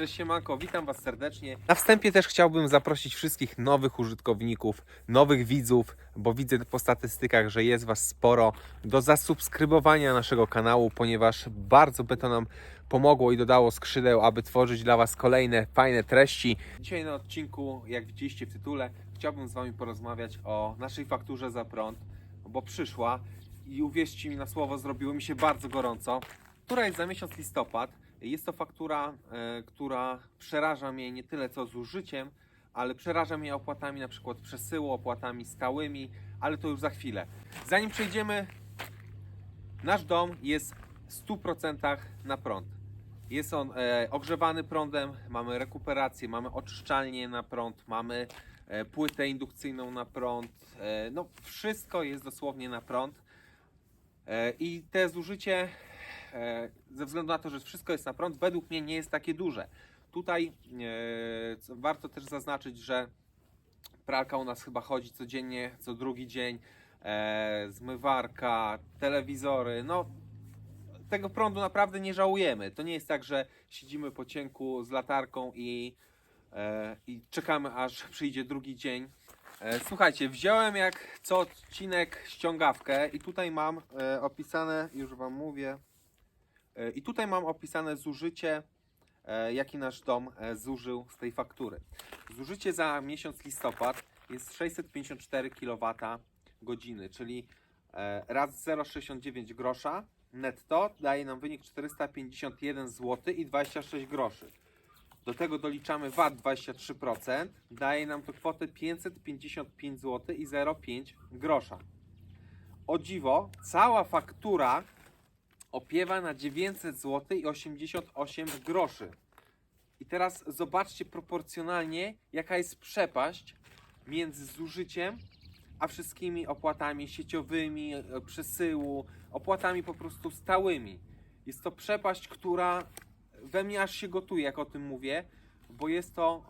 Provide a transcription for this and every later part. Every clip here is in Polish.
Cześć siemanko, witam Was serdecznie. Na wstępie też chciałbym zaprosić wszystkich nowych użytkowników, nowych widzów, bo widzę po statystykach, że jest Was sporo, do zasubskrybowania naszego kanału, ponieważ bardzo by to nam pomogło i dodało skrzydeł, aby tworzyć dla Was kolejne fajne treści. Dzisiaj na odcinku, jak widzieliście w tytule, chciałbym z Wami porozmawiać o naszej fakturze za prąd, bo przyszła i uwierzcie mi na słowo, zrobiło mi się bardzo gorąco, która jest za miesiąc listopad. Jest to faktura, e, która przeraża mnie nie tyle co zużyciem, ale przeraża mnie opłatami na przykład przesyłu, opłatami stałymi, ale to już za chwilę. Zanim przejdziemy, nasz dom jest w 100% na prąd. Jest on e, ogrzewany prądem, mamy rekuperację, mamy oczyszczalnię na prąd, mamy e, płytę indukcyjną na prąd. No, wszystko jest dosłownie na prąd. I te zużycie, ze względu na to, że wszystko jest na prąd, według mnie nie jest takie duże. Tutaj e, warto też zaznaczyć, że pralka u nas chyba chodzi codziennie, co drugi dzień, e, zmywarka, telewizory, no tego prądu naprawdę nie żałujemy. To nie jest tak, że siedzimy po cienku z latarką i, e, i czekamy aż przyjdzie drugi dzień. E, Słuchajcie, wziąłem jak co odcinek ściągawkę i tutaj mam e, opisane, już Wam mówię, e, i tutaj mam opisane zużycie, e, jaki nasz dom e, zużył z tej faktury. Zużycie za miesiąc listopad jest 654 kWh czyli e, raz 0,69 grosza netto daje nam wynik 451 zł i 26 groszy. Do tego doliczamy VAT 23%, daje nam to kwotę 555 zł i 0,5 grosza. O dziwo, cała faktura opiewa na 900 zł i 88 groszy. I teraz zobaczcie proporcjonalnie, jaka jest przepaść między zużyciem a wszystkimi opłatami sieciowymi, e, przesyłu, opłatami po prostu stałymi. Jest to przepaść, która we mnie aż się gotuje, jak o tym mówię, bo jest to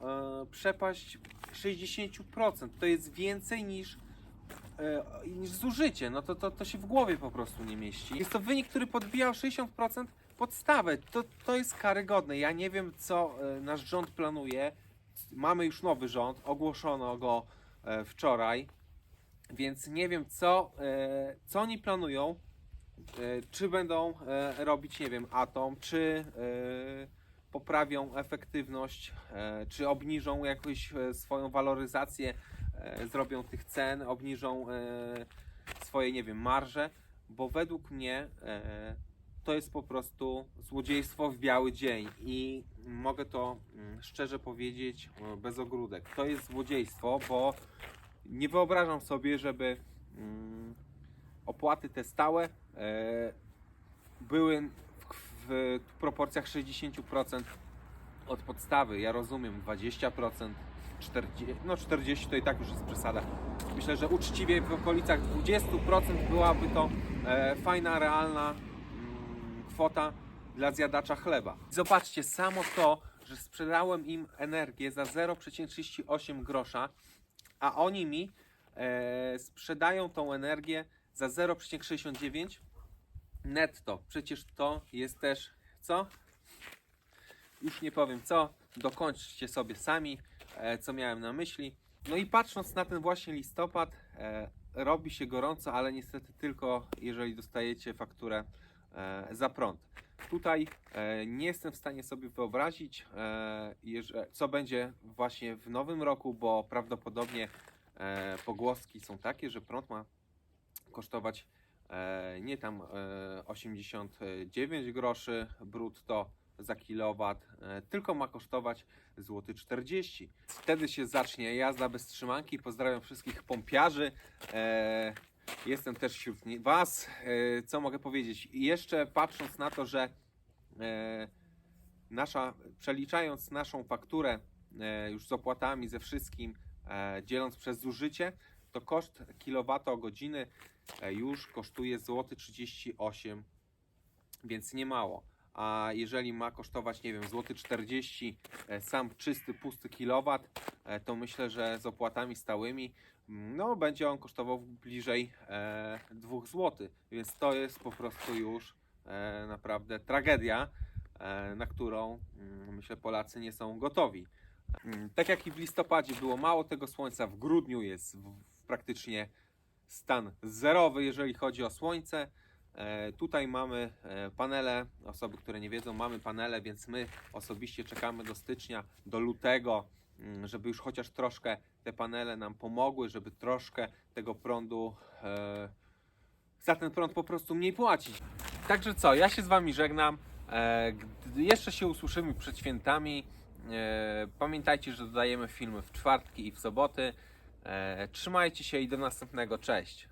e, przepaść 60%. To jest więcej niż, niż zużycie. No to, to, to się w głowie po prostu nie mieści. Jest to wynik, który podbija o 60% podstawę. To, to jest karygodne. Ja nie wiem, co e, nasz rząd planuje. Mamy już nowy rząd, ogłoszono go e, wczoraj, więc nie wiem, co, e, co oni planują. E, czy będą e, robić, nie wiem, atom, czy e, poprawią efektywność, e, czy obniżą jakoś e, swoją waloryzację, e, zrobią tych cen, obniżą swoje, nie wiem, marże, bo według mnie to jest po prostu złodziejstwo w biały dzień i mogę to mm, szczerze powiedzieć bez ogródek. To jest złodziejstwo, bo nie wyobrażam sobie, żeby mm, opłaty te stałe były w, proporcjach 60% od podstawy. Ja rozumiem 20%, 40, no 40 to i tak już jest przesada. Myślę, że uczciwie w okolicach 20% byłaby to e, fajna, realna mm, kwota dla zjadacza chleba. Zobaczcie, samo to, że sprzedałem im energię za 0,38 grosza, a oni mi e, sprzedają tą energię za 0,69 netto. Przecież to jest też co? Już nie powiem co, dokończcie sobie sami, e, co miałem na myśli. No i patrząc na ten właśnie listopad, e, robi się gorąco, ale niestety tylko jeżeli dostajecie fakturę e, za prąd. Tutaj nie jestem w stanie sobie wyobrazić, co będzie właśnie w nowym roku, bo prawdopodobnie pogłoski są takie, że prąd ma kosztować nie tam e, 89 groszy brutto za kilowat, e, tylko ma kosztować złoty 40. Wtedy się zacznie jazda bez trzymanki. Pozdrawiam wszystkich pompiarzy. E, jestem też wśród Was. E, co mogę powiedzieć? Jeszcze patrząc na to, że e, nasza, przeliczając naszą fakturę e, już z opłatami, ze wszystkim, e, dzieląc przez zużycie, to koszt kilowatogodziny e, już kosztuje złoty 38, więc nie mało. A jeżeli ma kosztować, nie wiem, złoty 40 e, sam czysty, pusty kilowat, e, to myślę, że z opłatami stałymi mm, no, będzie on kosztował bliżej e, 2 zł. Więc to jest po prostu już naprawdę tragedia. na którą mm, myślę Polacy nie są gotowi. Mm, Tak jak i w listopadzie było mało tego słońca, w grudniu jest praktycznie stan zerowy, jeżeli chodzi o słońce. E, Tutaj mamy e, panele, osoby, które nie wiedzą, mamy panele, więc my osobiście czekamy do stycznia, do lutego, mm, żeby już chociaż troszkę te panele nam pomogły, żeby troszkę tego prądu, e, za ten prąd po prostu mniej płacić. Także co, ja się z Wami żegnam. Jeszcze się usłyszymy przed świętami. Pamiętajcie, że dodajemy filmy w czwartki i w soboty. E, trzymajcie się i do następnego. Cześć.